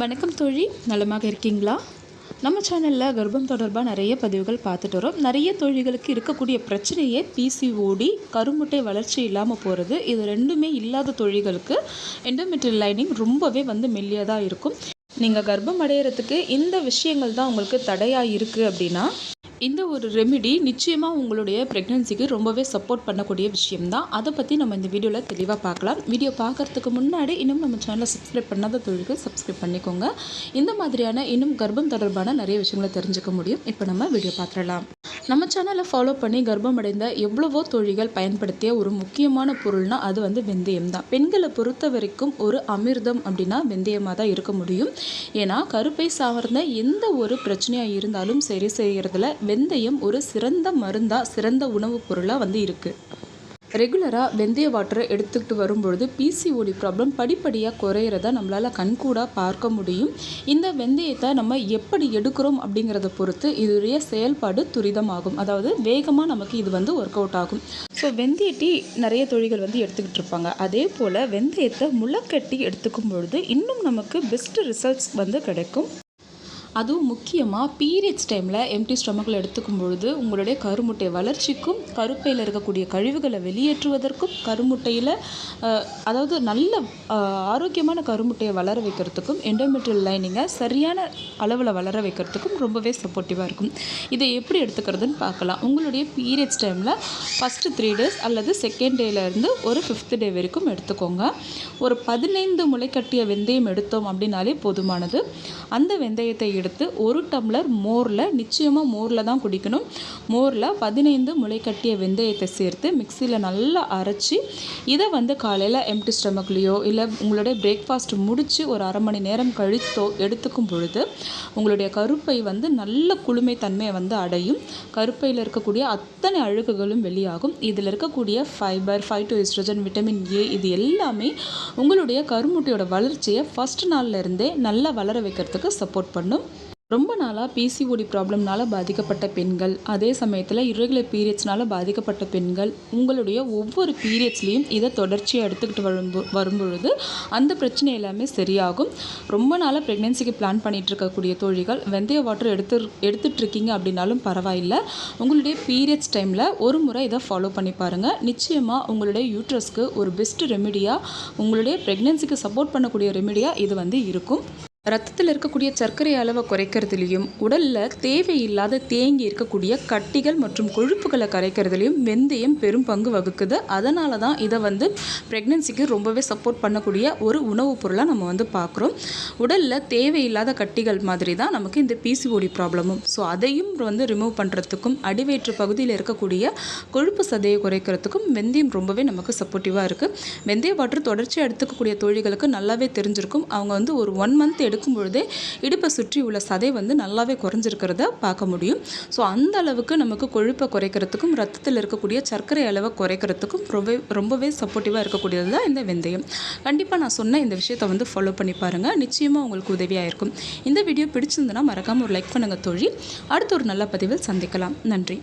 வணக்கம் தோழி நலமாக இருக்கீங்களா? நம்ம சேனலில் கர்ப்பம் தொடர்பாக நிறைய பதிவுகள் பார்த்துட்டு வரோம். நிறைய தொழில்களுக்கு இருக்கக்கூடிய பிரச்சனையே பிசிஓடி கருமுட்டை வளர்ச்சி இல்லாமல் போகிறது இது ரெண்டுமே இல்லாத தொழில்களுக்கு எண்டோமெட்ரியல் லைனிங் ரொம்பவே வந்து மெல்லியதாக இருக்கும். நீங்கள் கர்ப்பம் அடையிறதுக்கு இந்த விஷயங்கள் தான் உங்களுக்கு தடையாக இருக்குது அப்படின்னா இந்த ஒரு ரெமிடி நிச்சயமாக உங்களுடைய ப்ரெக்னென்சிக்கு ரொம்பவே சப்போர்ட் பண்ணக்கூடிய விஷயம் தான் அதை பற்றி நம்ம இந்த வீடியோவில் தெளிவாக பார்க்கலாம். வீடியோ பார்க்குறதுக்கு முன்னாடி இன்னும் நம்ம சேனலை சப்ஸ்கிரைப் பண்ணாத தொழில்கள் சப்ஸ்கிரைப் பண்ணிக்கோங்க. இந்த மாதிரியான இன்னும் கர்ப்பம் தொடர்பான நிறைய விஷயங்களை தெரிஞ்சுக்க முடியும். இப்போ நம்ம வீடியோ பார்த்துடலாம். நம்ம சேனலை ஃபாலோ பண்ணி கர்ப்பம் அடைந்த எவ்வளவோ தொழில்கள் பயன்படுத்திய ஒரு முக்கியமான பொருள்னா அது வந்து வெந்தயம் தான். பெண்களை பொறுத்த வரைக்கும் ஒரு அமிர்தம் அப்படின்னா வெந்தயமாக தான் இருக்க முடியும். ஏன்னா கருப்பை சார்ந்த எந்த ஒரு பிரச்சனையாக இருந்தாலும் சரி செய்கிறதுல வெந்தயம் ஒரு சிறந்த மருந்தாக சிறந்த உணவுப் பொருளாக வந்து இருக்குது ரெகுலராக வெந்தய வாட்டரை எடுத்துக்கிட்டு வரும்பொழுது பிசிஓடி ப்ராப்ளம் படிப்படியாக குறையிறத நம்மளால் கண்கூடாக பார்க்க முடியும். இந்த வெந்தயத்தை நம்ம எப்படி எடுக்கிறோம் அப்படிங்கிறத பொறுத்து இதோடைய செயல்பாடு துரிதமாகும். அதாவது வேகமாக நமக்கு இது வந்து ஒர்க் அவுட் ஆகும். ஸோ வெந்தய டீ நிறைய தொழில்கள் வந்து எடுத்துக்கிட்டு இருப்பாங்க. அதே போல் வெந்தயத்தை முளைக்கட்டி எடுத்துக்கும் பொழுது இன்னும் நமக்கு பெஸ்ட் ரிசல்ட்ஸ் வந்து கிடைக்கும். அதுவும் முக்கியமாக பீரியட்ஸ் டைமில் எம்டி ஸ்டொமக்கில் எடுத்துக்கும் பொழுது உங்களுடைய கருமுட்டை வளர்ச்சிக்கும் கருப்பையில் இருக்கக்கூடிய கழிவுகளை வெளியேற்றுவதற்கும் கருமுட்டையில் அதாவது நல்ல ஆரோக்கியமான கருமுட்டையை வளர வைக்கிறதுக்கும் எண்டோமெட்ரியல் லைனிங்கை சரியான அளவில் வளர வைக்கிறதுக்கும் ரொம்பவே சப்போர்ட்டிவாக இருக்கும். இதை எப்படி எடுத்துக்கிறதுன்னு பார்க்கலாம். உங்களுடைய பீரியட்ஸ் டைமில் ஃபஸ்ட்டு த்ரீ டேஸ் அல்லது செகண்ட் டேலேருந்து ஒரு ஃபிஃப்த் டே வரைக்கும் எடுத்துக்கோங்க. ஒரு பதினைந்து முளைக்கட்டிய வெந்தயம் எடுத்தோம் அப்படின்னாலே போதுமானது. அந்த வெந்தயத்தை எடுத்து ஒரு டம்ளர் மோரில் நிச்சயமாக மோரில் தான் குடிக்கணும். மோரில் பதினைந்து முளைக்கட்டிய வெந்தயத்தை சேர்த்து மிக்சியில் நல்லா அரைச்சி இதை வந்து காலையில் எம்டி ஸ்டமக்லேயோ இல்லை உங்களுடைய பிரேக்ஃபாஸ்ட் முடித்து ஒரு அரை மணி நேரம் கழித்தோ எடுத்துக்கும் பொழுது உங்களுடைய கருப்பை வந்து நல்ல குளுமை தன்மையை வந்து அடையும். கருப்பையில் இருக்கக்கூடிய அத்தனை அழுகுகளும் வெளியாகும். இதில் இருக்கக்கூடிய fibre phytoestrogen vitamin A இது எல்லாமே உங்களுடைய கருமுட்டையோட வளர்ச்சியை ஃபஸ்ட் நாளில் இருந்தே நல்லா வளர வைக்கிறதுக்கு சப்போர்ட் பண்ணும். ரொம்ப நாளாக பிசிஓடி ப்ராப்ளம்னால பாதிக்கப்பட்ட பெண்கள் அதே சமயத்தில் இரகுலர் பீரியட்ஸ்னால பாதிக்கப்பட்ட பெண்கள் உங்களுடைய ஒவ்வொரு பீரியட்ஸ்லேயும் இதை தொடர்ச்சியாக எடுத்துக்கிட்டு வரும் வரும்பொழுது அந்த பிரச்சனை எல்லாமே சரியாகும். ரொம்ப நாளாக ப்ரெக்னென்சிக்கு பிளான் பண்ணிட்டு இருக்கக்கூடிய தோழிகள் வெந்தய வாட்டர் எடுத்து எடுத்துட்டு இருக்கீங்க அப்படின்னாலும் பரவாயில்லை. உங்களுடைய பீரியட்ஸ் டைமில் ஒரு முறை இதை ஃபாலோ பண்ணி பாருங்கள் நிச்சயமாக உங்களுடைய யூட்ரஸ்க்கு ஒரு பெஸ்ட் ரெமிடியாக உங்களுடைய ப்ரெக்னென்சிக்கு சப்போர்ட் பண்ணக்கூடிய ரெமிடியாக இது வந்து இருக்கும். ரத்தத்தில் இருக்கக்கூடிய சர்க்கரை அளவை குறைக்கிறதுலையும் உடலில் தேவையில்லாத தேங்கி இருக்கக்கூடிய கட்டிகள் மற்றும் கொழுப்புகளை கரைக்கிறதுலையும் வெந்தயம் பெரும் பங்கு வகுக்குது. அதனால தான் இதை வந்து ப்ரெக்னென்சிக்கு ரொம்பவே சப்போர்ட் பண்ணக்கூடிய ஒரு உணவுப் பொருளாக நம்ம வந்து பார்க்குறோம். உடலில் தேவையில்லாத கட்டிகள் மாதிரி தான் நமக்கு இந்த பிசிஓடி ப்ராப்ளமும் ஸோ அதையும் வந்து ரிமூவ் பண்ணுறதுக்கும் அடிவயிற்று பகுதியில் இருக்கக்கூடிய கொழுப்பு சதையை குறைக்கிறதுக்கும் வெந்தயம் ரொம்பவே நமக்கு சப்போர்ட்டிவாக இருக்குது வெந்தய வாட்டர் தொடர்ச்சியாக எடுத்துக்கக்கூடிய தொழில்களுக்கு நல்லாவே தெரிஞ்சிருக்கும். அவங்க வந்து ஒரு ஒன் மந்த் எடுக்க எடுக்கும் பொழுதே இடுப்பை சுற்றி உள்ள சதை வந்து நல்லாவே குறைஞ்சிருக்கிறத பார்க்க முடியும். ஸோ அந்த அளவுக்கு நமக்கு கொழுப்பை குறைக்கிறதுக்கும் ரத்தத்தில் இருக்கக்கூடிய சர்க்கரை அளவை குறைக்கிறதுக்கும் ரொம்ப ரொம்பவே சப்போர்ட்டிவாக இருக்கக்கூடியது தான் இந்த வெந்தயம். கண்டிப்பாக நான் சொன்ன இந்த விஷயத்தை வந்து ஃபாலோ பண்ணி பாருங்கள் நிச்சயமாக உங்களுக்கு உதவியாக இருக்கும். இந்த வீடியோ பிடிச்சிருந்தனா மறக்காமல் ஒரு லைக் பண்ணுங்கள் தோழி. அடுத்து ஒரு நல்ல பதிவில் சந்திக்கலாம். நன்றி.